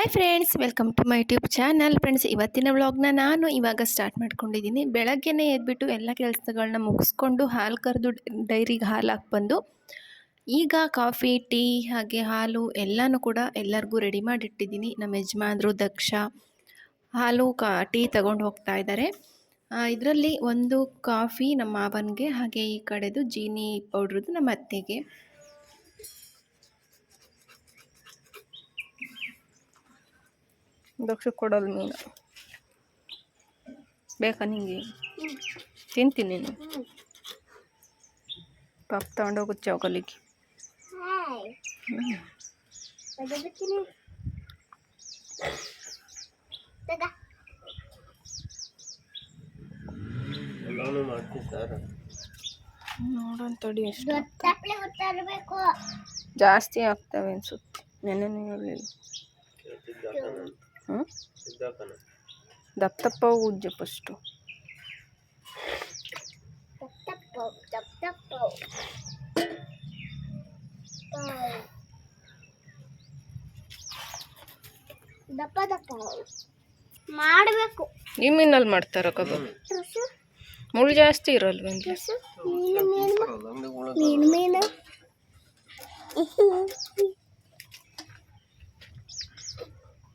Hi friends welcome to my YouTube channel friends ಇವತ್ತಿನ ವ್ಲಾಗ್ನ ನಾನು ಇವಾಗ ಸ್ಟಾರ್ಟ್ ಮಾಡ್ಕೊಂಡಿದ್ದೀನಿ. ಬೆಳಗ್ಗೆನೇ ಎದ್ಬಿಟ್ಟು ಎಲ್ಲ ಕೆಲಸಗಳನ್ನ ಮುಗಿಸ್ಕೊಂಡು ಹಾಲು ಕರೆದು ಡೈರಿಗೆ ಹಾಲು ಹಾಕ್ಬಂದು ಈಗ ಕಾಫಿ ಟೀ ಹಾಗೆ ಹಾಲು ಎಲ್ಲನೂ ಕೂಡ ಎಲ್ಲರಿಗೂ ರೆಡಿ ಮಾಡಿಟ್ಟಿದ್ದೀನಿ. ನಮ್ಮ ಯಜಮಾನ್ರು ದಕ್ಷ ಹಾಲು ಕಾ ಟೀ ತಗೊಂಡು ಹೋಗ್ತಾ ಇದ್ದಾರೆ ಇದರಲ್ಲಿ ಒಂದು ಕಾಫಿ ನಮ್ಮ ಮಾವನಿಗೆ, ಹಾಗೆ ಈ ಕಡೆದು ಜೀನಿ ಪೌಡ್ರದ್ದು ನಮ್ಮ ಅತ್ತೆಗೆ. ದಕ್ಷ ಕೊಡೋಲ್ಲ ಮೀನು. ಬೇಕಾ ನಿಂಗೆ? ತಿಂತೀನಿ ನೀನು. ಪಾಪ ತಗೊಂಡೋಗುತ್ತೆ ಚೌಕಲಿಗೆ ನೋಡೋಣ ತಡಿ ಎಷ್ಟು ಜಾಸ್ತಿ ಆಗ್ತವೆ ಅನ್ಸುತ್ತೆ. ನೆನೆ ಸಿದ್ದಾಕನ ದಪ್ಪ ದಪ್ಪ ಉಜ್ಜು ಫಸ್ಟು ದಪ್ಪ ದಪ್ಪ. ಮಾಡಬೇಕು. ಈ ಮೀನಲ್ಲಿ ಮಾಡ್ತಾರ ಕಬಾಬ್ ಮುಳ್ಳು ಜಾಸ್ತಿ ಇರಲ್ವೇನ್ರಿ ತುಸು ಮೀನು ಮೀನು ಅಂಗಡಿ ಮೀನು ಮೀನು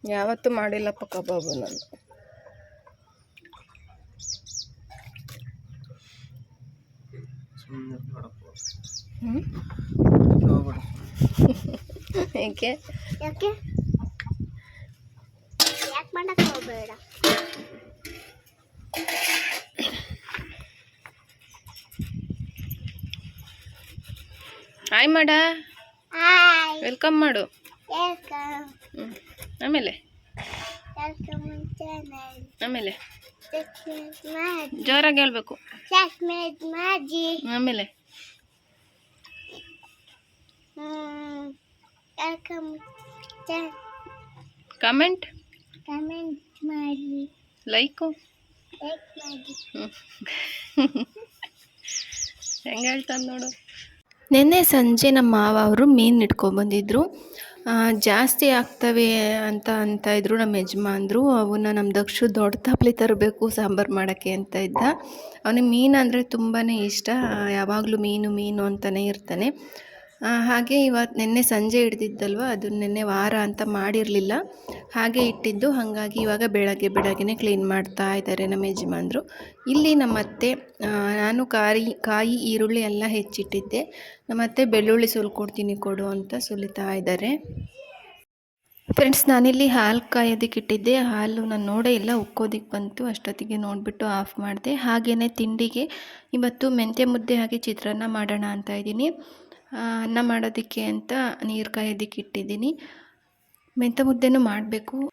ಯಾವತ್ತೂ ಮಾಡಿಲ್ಲಪ್ಪ ಕಬಾಬು ನಾನು. ಏಕೆ? ಯಾಕೆ? ಯಾಕೆ ಮಾಡಕ್ಕೆ ಹೋಗಬೇಡ? ಹಾಯ್ ಮಾಡ ಹಾಯ್ ವೆಲ್ಕಮ್ ಮಾಡು ವೆಲ್ಕಮ್ ಹ್ಞೂ ಆಮೇಲೆ? ಆಮೇಲೆ? ಜೋರಾಗಿ ಹೇಳ್ಬೇಕು. ಆಮೇಲೆ? ಕಮೆಂಟ್ ಕಮೆಂಟ್ ಮಾಡಿ ಲೈಕು ಹೆಂಗೆ ಹೇಳ್ತಾನೆ ನೋಡು. ನಿನ್ನೆ ಸಂಜೆ ನಮ್ಮ ಮಾವ ಅವರು ಮೀನು ಇಟ್ಕೊಬಂದಿದ್ರು ಜಾಸ್ತಿ ಆಗ್ತವೆ ಅಂತ ಅಂತ ಇದ್ದರು ನಮ್ಮ ಯಜಮಾನ್ರು. ಅವನ್ನ ನಮ್ಮ ದಕ್ಷು ದೊಡ್ಡ ತಪ್ಪಲಿ ತರಬೇಕು, ಸಾಂಬಾರು ಮಾಡೋಕ್ಕೆ ಅಂತ ಇದ್ದ. ಅವನಿಗೆ ಮೀನು ಅಂದರೆ ತುಂಬಾ ಇಷ್ಟ. ಯಾವಾಗಲೂ ಮೀನು ಮೀನು ಅಂತಲೇ ಇರ್ತಾನೆ. ಹಾಗೆ ಇವತ್ತು ನಿನ್ನೆ ಸಂಜೆ ಹಿಡ್ದಿದ್ದಲ್ವ? ಅದು ನಿನ್ನೆ ವಾರ ಅಂತ ಮಾಡಿರಲಿಲ್ಲ. ಹಾಗೆ ಇಟ್ಟಿದ್ದು, ಹಾಗಾಗಿ ಇವಾಗ ಬೆಳಗ್ಗೆ ಬೆಳಗ್ಗೆನೆ ಕ್ಲೀನ್ ಮಾಡ್ತಾ ಇದ್ದಾರೆ ನಮ್ಮ ಯಜಮಾನ್ರು. ಇಲ್ಲಿ ನಮ್ಮ ಅತ್ತೆ ನಾನು ಕಾಯಿ ಕಾಯಿ, ಈರುಳ್ಳಿ ಎಲ್ಲ ಹೆಚ್ಚಿಟ್ಟಿದ್ದೆ. ನಮ್ಮ ಅತ್ತೆ ಬೆಳ್ಳುಳ್ಳಿ ಸುಲ್ಕೊಡ್ತೀನಿ ಕೊಡು ಅಂತ ಸುಲಿತಾ ಇದ್ದಾರೆ ಫ್ರೆಂಡ್ಸ್ ನಾನಿಲ್ಲಿ ಹಾಲು ಕಾಯೋದಕ್ಕೆ ಇಟ್ಟಿದ್ದೆ. ಹಾಲು ನಾನು ನೋಡೇ ಇಲ್ಲ ಉಕ್ಕೋದಿಕ್ಕೆ ಬಂತು. ಅಷ್ಟೊತ್ತಿಗೆ ನೋಡಿಬಿಟ್ಟು ಆಫ್ ಮಾಡಿದೆ. ಹಾಗೆಯೇ ತಿಂಡಿಗೆ ಇವತ್ತು ಮೆಂತ್ಯ ಮುದ್ದೆ ಹಾಗೆ ಚಿತ್ರಾನ್ನ ಮಾಡೋಣ ಅಂತ ಇದ್ದೀನಿ. ಅನ್ನ ಮಾಡೋದಕ್ಕೆ ಅಂತ ನೀರು ಕಾಯೋದಕ್ಕೆ ಇಟ್ಟಿದ್ದೀನಿ. ಮೆಂತ್ಯ ಮುದ್ದೆನೂ ಮಾಡಬೇಕು.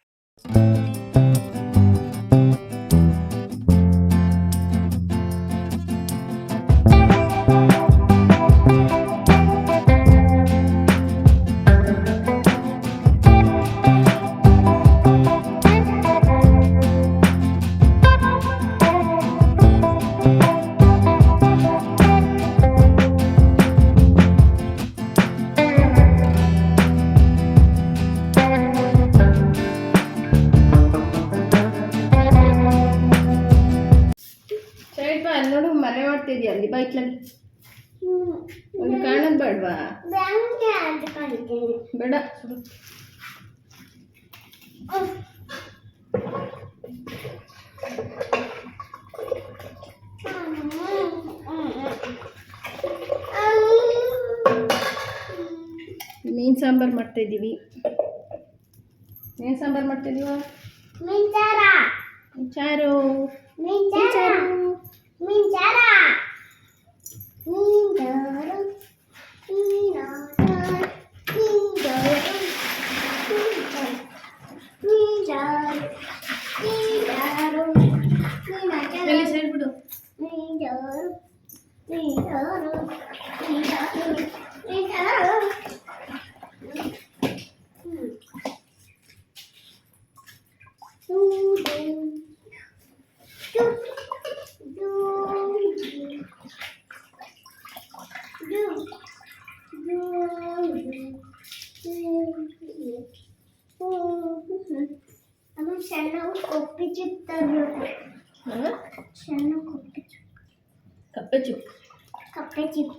ಬೇಡ. ಮೀನು ಸಾಂಬಾರು ಮಾಡ್ತಾಯಿದ್ದೀವಿ ಏನು ಸಾಂಬಾರು ಮಾಡ್ತಾಯಿದ್ದೀವ ಮಿಂಚಾರ ಮಿಂಚಾರ ಸಣ್ಣ ಕೊಪ್ಪಿಚು ಕಪ್ಪೆ ಚಿಪ್ ಕಪ್ಪೆ ಚಿಪ್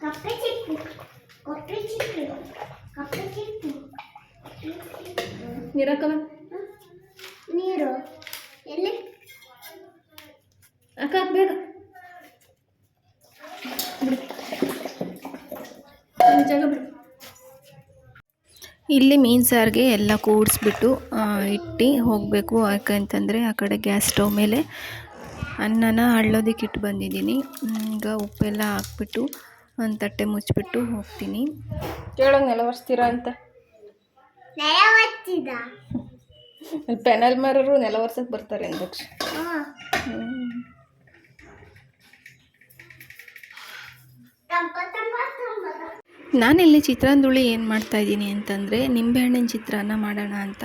ಕಪ್ಪೆ ಚಿಪ್ಪು ಕಪ್ಪೆ ಚಿಪ್ಪು ಕಪ್ಪೆ ಚಿಪ್ಪು ನೀರಕ್ಕವ ನೀರು ಎಲ್ಲಿ ಅಕ್ಕ ಬೇಗ ಜಾಗ ಬಿಡು ಇಲ್ಲಿ ಮೀನು ಸಾರಿಗೆ ಎಲ್ಲ ಕೂಡಿಸ್ಬಿಟ್ಟು ಇಟ್ಟು ಹೋಗಬೇಕು. ಯಾಕಂತಂದರೆ ಆ ಕಡೆ ಗ್ಯಾಸ್ ಸ್ಟವ್ ಮೇಲೆ ಅನ್ನನ ಅಳ್ಳೋದಕ್ಕೆ ಇಟ್ಟು ಬಂದಿದ್ದೀನಿ. ಈಗ ಉಪ್ಪೆಲ್ಲ ಹಾಕ್ಬಿಟ್ಟು ಒಂದು ತಟ್ಟೆ ಮುಚ್ಚಿಬಿಟ್ಟು ಹೋಗ್ತೀನಿ. ಕೇಳೋ ನೆಲ ಒರೆಸ್ತೀರಾ ಅಂತ? ನೆಲ ಪೆನಲ್ ಮರರು ನೆಲ ಒರ್ಸಕ್ಕೆ ಬರ್ತಾರೆ ಅಂದಕ್ಷ ನಾನಿಲ್ಲಿ ಚಿತ್ರಾಂದುಳಿ ಏನು ಮಾಡ್ತಾ ಇದ್ದೀನಿ ಅಂತಂದರೆ ನಿಂಬೆಹಣ್ಣಿನ ಚಿತ್ರಾನ್ನ ಮಾಡೋಣ ಅಂತ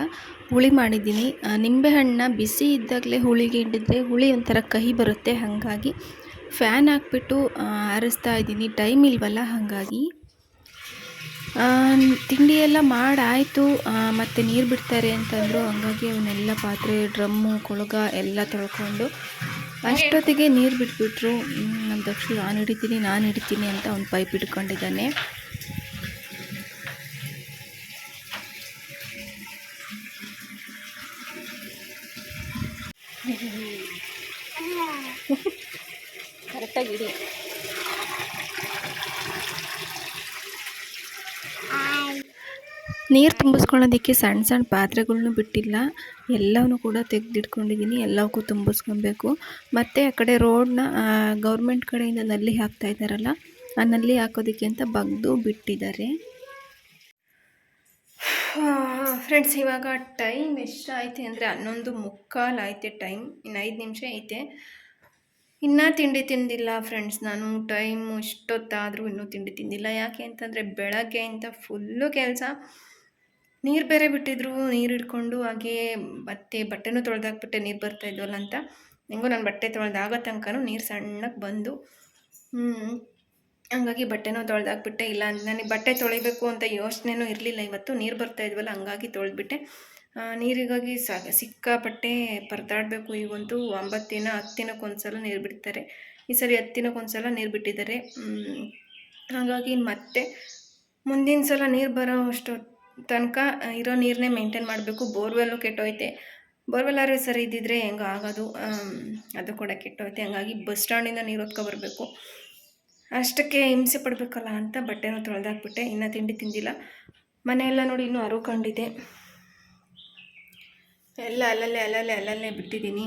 ಹುಳಿ ಮಾಡಿದ್ದೀನಿ. ನಿಂಬೆಹಣ್ಣನ್ನ ಬಿಸಿ ಇದ್ದಾಗಲೇ ಹುಳಿಗೆ ಹಿಡಿದ್ರೆ ಹುಳಿ ಒಂಥರ ಕಹಿ ಬರುತ್ತೆ. ಹಾಗಾಗಿ ಫ್ಯಾನ್ ಹಾಕ್ಬಿಟ್ಟು ಆರಿಸ್ತಾ ಇದ್ದೀನಿ. ಟೈಮ್ ಇಲ್ವಲ್ಲ, ಹಾಗಾಗಿ. ತಿಂಡಿ ಎಲ್ಲ ಮಾಡಾಯಿತು. ಮತ್ತು ನೀರು ಬಿಡ್ತಾರೆ ಅಂತಂದರು. ಹಂಗಾಗಿ ಅವನ್ನೆಲ್ಲ ಪಾತ್ರೆ, ಡ್ರಮ್ಮು, ಕೊಳಗ ಎಲ್ಲ ತೊಳ್ಕೊಂಡು ಅಷ್ಟೊತ್ತಿಗೆ ನೀರು ಬಿಟ್ಬಿಟ್ರು. ನಮ್ಮ ದಕ್ಷಿಣ ನಾನು ಹಿಡಿತೀನಿ ನಾನು ಹಿಡಿತೀನಿ ಅಂತ ಅವ್ನು ಪೈಪ್ ಇಟ್ಕೊಂಡಿದ್ದಾನೆ. ಕರೆಕ್ಟಾಗಿ ಇಡಿ ನೀರು ತುಂಬಿಸ್ಕೊಳ್ಳೋದಕ್ಕೆ ಸಣ್ಣ ಸಣ್ಣ ಪಾತ್ರೆಗಳ್ನೂ ಬಿಟ್ಟಿಲ್ಲ. ಎಲ್ಲವೂ ಕೂಡ ತೆಗೆದಿಟ್ಕೊಂಡಿದ್ದೀನಿ ಎಲ್ಲವಕ್ಕೂ ತುಂಬಿಸ್ಕೊಬೇಕು. ಮತ್ತು ಆ ಕಡೆ ರೋಡ್ನ ಗೌರ್ಮೆಂಟ್ ಕಡೆಯಿಂದ ನಲ್ಲಿ ಹಾಕ್ತಾ ಇದ್ದಾರಲ್ಲ, ಆ ನಲ್ಲಿ ಹಾಕೋದಕ್ಕೆ ಅಂತ ಬಗ್ದು ಬಿಟ್ಟಿದ್ದಾರೆ. ಫ್ರೆಂಡ್ಸ್ ಇವಾಗ ಟೈಮ್ ಎಷ್ಟಾಯಿತು ಅಂದರೆ ಹನ್ನೊಂದು ಮುಕ್ಕಾಲು ಐತೆ ಟೈಮ್ ಇನ್ನು ಐದು ನಿಮಿಷ ಐತೆ. ಇನ್ನೂ ತಿಂಡಿ ತಿಂದಿಲ್ಲ ಫ್ರೆಂಡ್ಸ್ ನಾನು ಟೈಮು ಇಷ್ಟೊತ್ತಾದರೂ ಇನ್ನೂ ತಿಂಡಿ ತಿಂದಿಲ್ಲ. ಯಾಕೆ ಅಂತಂದರೆ ಬೆಳಗ್ಗೆಯಿಂದ ಫುಲ್ಲು ಕೆಲಸ. ನೀರು ಬೇರೆ ಬಿಟ್ಟಿದ್ರು, ನೀರು ಹಿಡ್ಕೊಂಡು ಹಾಗೆ ಮತ್ತೆ ಬಟ್ಟೆನೂ ತೊಳೆದಾಕ್ಬಿಟ್ಟೆ, ನೀರು ಬರ್ತಾ ಇದ್ವಲ್ಲ ಅಂತ. ಹೆಂಗೋ ನಾನು ಬಟ್ಟೆ ತೊಳೆದಾಗೋ ತನಕನೂ ನೀರು ಸಣ್ಣಕ್ಕೆ ಬಂದು. ಹಂಗಾಗಿ ಬಟ್ಟೆನೂ ತೊಳೆದಾಕ್ಬಿಟ್ಟೆ. ಇಲ್ಲ ನನಗೆ ಬಟ್ಟೆ ತೊಳಿಬೇಕು ಅಂತ ಯೋಚನೆನೂ ಇರಲಿಲ್ಲ. ಇವತ್ತು ನೀರು ಬರ್ತಾ ಇದ್ವಲ್ಲ, ಹಂಗಾಗಿ ತೊಳೆದ್ಬಿಟ್ಟೆ. ನೀರಿಗಾಗಿ ಸಾಗ ಸಿಕ್ಕಾಪಟ್ಟೆ ಪರದಾಡಬೇಕು. ಈಗಂತೂ ಒಂಬತ್ತು ದಿನ, ಹತ್ತು ಒಂದ್ಸಲ ನೀರು ಬಿಡ್ತಾರೆ. ಈ ಸರಿ ಹತ್ತು ದಿನಕ್ಕೆ ಒಂದ್ಸಲ ನೀರು ಬಿಟ್ಟಿದ್ದಾರೆ. ಹಾಗಾಗಿ ಮತ್ತೆ ಮುಂದಿನ ಸಲ ನೀರು ಬರೋ ಅಷ್ಟು ತನಕ ಇರೋ ನೀರನ್ನೇ ಮೇಂಟೈನ್ ಮಾಡಬೇಕು. ಬೋರ್ವೆಲ್ಲು ಕೆಟ್ಟೋಯ್ತೆ. ಬೋರ್ವೆಲ್ ಆದರೆ ಸರಿ ಇದ್ದಿದ್ರೆ ಹೆಂಗೆ ಆಗೋದು. ಅದು ಕೂಡ ಕೆಟ್ಟೋಯ್ತೆ. ಹಂಗಾಗಿ ಬಸ್ ಸ್ಟ್ಯಾಂಡಿಂದ ನೀರು ಹೊತ್ಕೊ ಬರಬೇಕು. ಅಷ್ಟಕ್ಕೆ ಹಿಂಸೆ ಪಡಬೇಕಲ್ಲ ಅಂತ ಬಟ್ಟೆನೂ ತೊಳೆದಾಕ್ಬಿಟ್ಟೆ. ಇನ್ನು ತಿಂಡಿ ತಿಂದಿಲ್ಲ. ಮನೆಯೆಲ್ಲ ನೋಡಿ ಇನ್ನೂ ಅರುಕೊಂಡಿದೆ ಎಲ್ಲ ಅಲ್ಲಲ್ಲೇ ಅಲ್ಲಲ್ಲೇ ಅಲ್ಲಲ್ಲೇ ಬಿಟ್ಟಿದ್ದೀನಿ.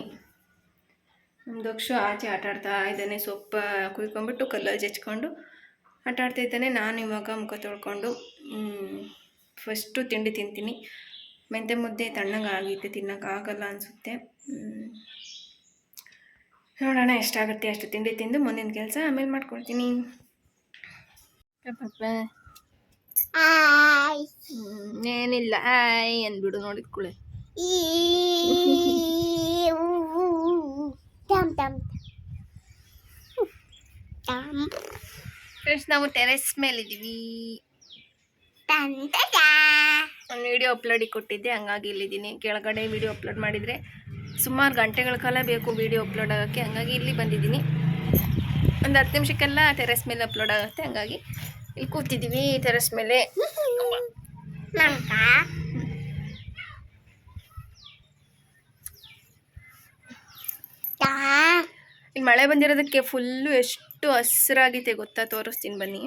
ನಮ್ಮ ದಕ್ಷ ಆಚೆ ಆಟ ಆಡ್ತಾ ಇದ್ದಾನೆ. ಸೊಪ್ಪ ಕುಯ್ಕೊಂಬಿಟ್ಟು ಕಲ್ಲಲ್ಲಿ ಜಚ್ಕೊಂಡು ಆಟ ಆಡ್ತಾ ಇದ್ದಾನೆ. ನಾನು ಇವಾಗ ಮುಖ ತೊಳ್ಕೊಂಡು ಫಸ್ಟು ತಿಂಡಿ ತಿಂತೀನಿ. ಮೆಂತೆ ಮುದ್ದೆ ತಣ್ಣಗೆ ಆಗೈತೆ ತಿನ್ನೋಕ್ಕಾಗಲ್ಲ ಅನಿಸುತ್ತೆ. ನೋಡೋಣ ಎಷ್ಟಾಗುತ್ತೆ ಅಷ್ಟು ತಿಂಡಿ ತಿಂದು ಮುಂದಿನ ಕೆಲಸ ಆಮೇಲೆ ಮಾಡ್ಕೊಳ್ತೀನಿ ಏನಿಲ್ಲ ಆಯ್ ಅಂದ್ಬಿಡು ಫ್ರೆಂಡ್ಸ್ ನಾವು ಟೆರೆಸ್ ಮೇಲಿದ್ದೀವಿ ಒಂದು ವಿಡಿಯೋ ಅಪ್ಲೋಡಿಗೆ ಕೊಟ್ಟಿದ್ದೆ ಹಂಗಾಗಿ ಇಲ್ಲಿದ್ದೀನಿ. ಕೆಳಗಡೆ ವಿಡಿಯೋ ಅಪ್ಲೋಡ್ ಮಾಡಿದರೆ ಸುಮಾರು ಗಂಟೆಗಳ ಕಾಲ ಬೇಕು ವೀಡಿಯೋ ಅಪ್ಲೋಡ್ ಆಗೋಕ್ಕೆ. ಹಂಗಾಗಿ ಇಲ್ಲಿ ಬಂದಿದ್ದೀನಿ. ಒಂದು ಹತ್ತು ನಿಮಿಷಕ್ಕೆಲ್ಲ ಟೆರೆಸ್ ಮೇಲೆ ಅಪ್ಲೋಡ್ ಆಗುತ್ತೆ. ಹಂಗಾಗಿ ಇಲ್ಲಿ ಕೂತಿದ್ದೀವಿ ಟೆರೆಸ್ ಮೇಲೆ. ಇಲ್ಲಿ ಮಳೆ ಬಂದಿರೋದಕ್ಕೆ ಫುಲ್ಲು ಎಷ್ಟು ಹಸಿರಾಗಿದೆ ಗೊತ್ತಾ? ತೋರಿಸ್ತೀನಿ ಬನ್ನಿ.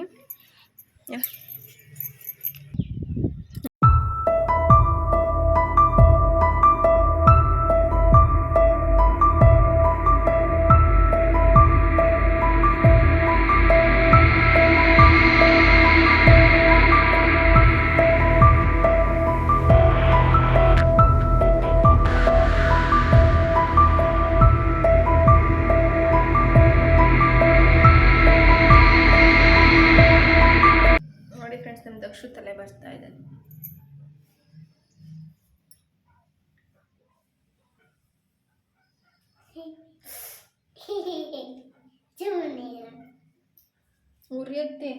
ಉರಿಯುತ್ತೆ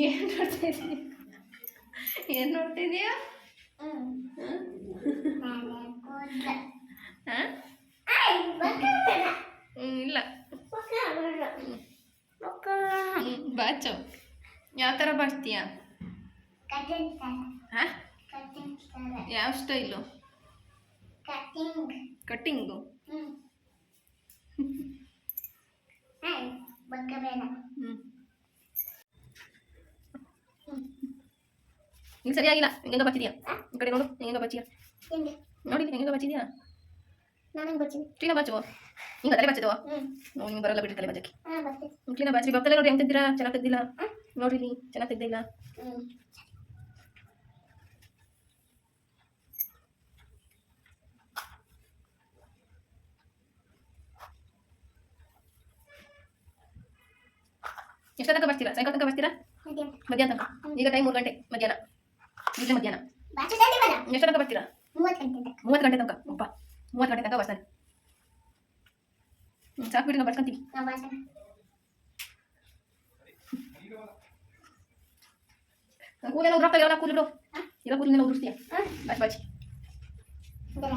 ಏನ್ ನೋಡ್ತಾ ಏನ್ ಏನು ನೋಡ್ತಿದೀಯ ಇಲ್ಲ. ಬಾಚು ಯಾವ ಥರ style. ಯಾವ ಸ್ಟೈಲು. ಕಟ್ಟಿಂಗು. ಹ್ಞೂ ಈಗ ಸರಿಯಾಗಿಲ್ಲ ಹೆಂಗ ಬಚ್ಚಿದ್ಯಾ ಈ ಕಡೆ ನೋಡು ಹೆಂಗ ಬಚ್ಚಿಯಾ. ನೋಡಿ ಹೆಂಗ ಬಚ್ಚಿದ್ಯಾ ನಾನೇನ್ ಬರ್ತೀನಿ ಚೀನ ಬಾಚು ಹಿಂಗ ತಲೆ ಬಚ್ಚದವ? ಹ್ಮ್. ನೋಡಿ ನಿಮ್ಗೆ ಬರಲ್ಲ ಬಿಡಿ ತಲೆ ಬಚ್ಚಕ್ಕೆ ಹಾ ಬರ್ತೀನಿ. ಕ್ಲೀನ ಬಾಚಿ ಬರ್ತಲೆ ನೋಡಿ ಹೆಂಗ್ ತೆಗ್ದಿರಾ ಚೆನ್ನಾಗಿ ತೆಗ್ದಿಲ್ಲ ನೋಡ್ರಿ ಇಲ್ಲಿ ಚೆನ್ನಾಗಿ ತೆಗ್ದಿಲ್ಲ ಹ್ಮ್. ಎಷ್ಟು ತನಕ ಬರ್ತೀರಾ? ಸಾಯಂಕಾಲ ತನಕ ಬರ್ತೀರಾ? ಮಧ್ಯಾಹ್ನ. ಮಧ್ಯಾಹ್ನ ತನಕ? ಈಗ ಟೈಮ್ ಮೂರು ಗಂಟೆ ಮಧ್ಯಾಹ್ನ. ಈಗಲೇ ಮಧ್ಯಾಹ್ನ. ಬಾಚು ಜಲ್ದಿ ಬರ ಎಷ್ಟು ತನಕ ಬರ್ತೀರಾ? ಮೂವತ್ತು ಗಂಟೆ ತನಕ. ಮೂವತ್ತು ಗಂಟೆ ತನಕ. ಅಪ್ಪ ಮೂವತ್ತು ಗಂಟೆ ತನಕ ಬರ್ತಾನೆ. ಹ್ಞೂ ಸಾಕು ಬಿಡಿ ನಾವು ಬರ್ಕೊಂತೀವಿ ನಾವು ಬಾಚು ಕೂಲೆಲ್ಲ ಉದ್ರಾಗ್ತಾ ಇರೋ ಕೂಲಿಡು ಇರೋ ಕೂಲಿನೆಲ್ಲ ಉದುರಿಸ್ತೀಯ ಹಾ ಬಾಚಿ ಬಾಚಿ ಇದೆಲ್ಲ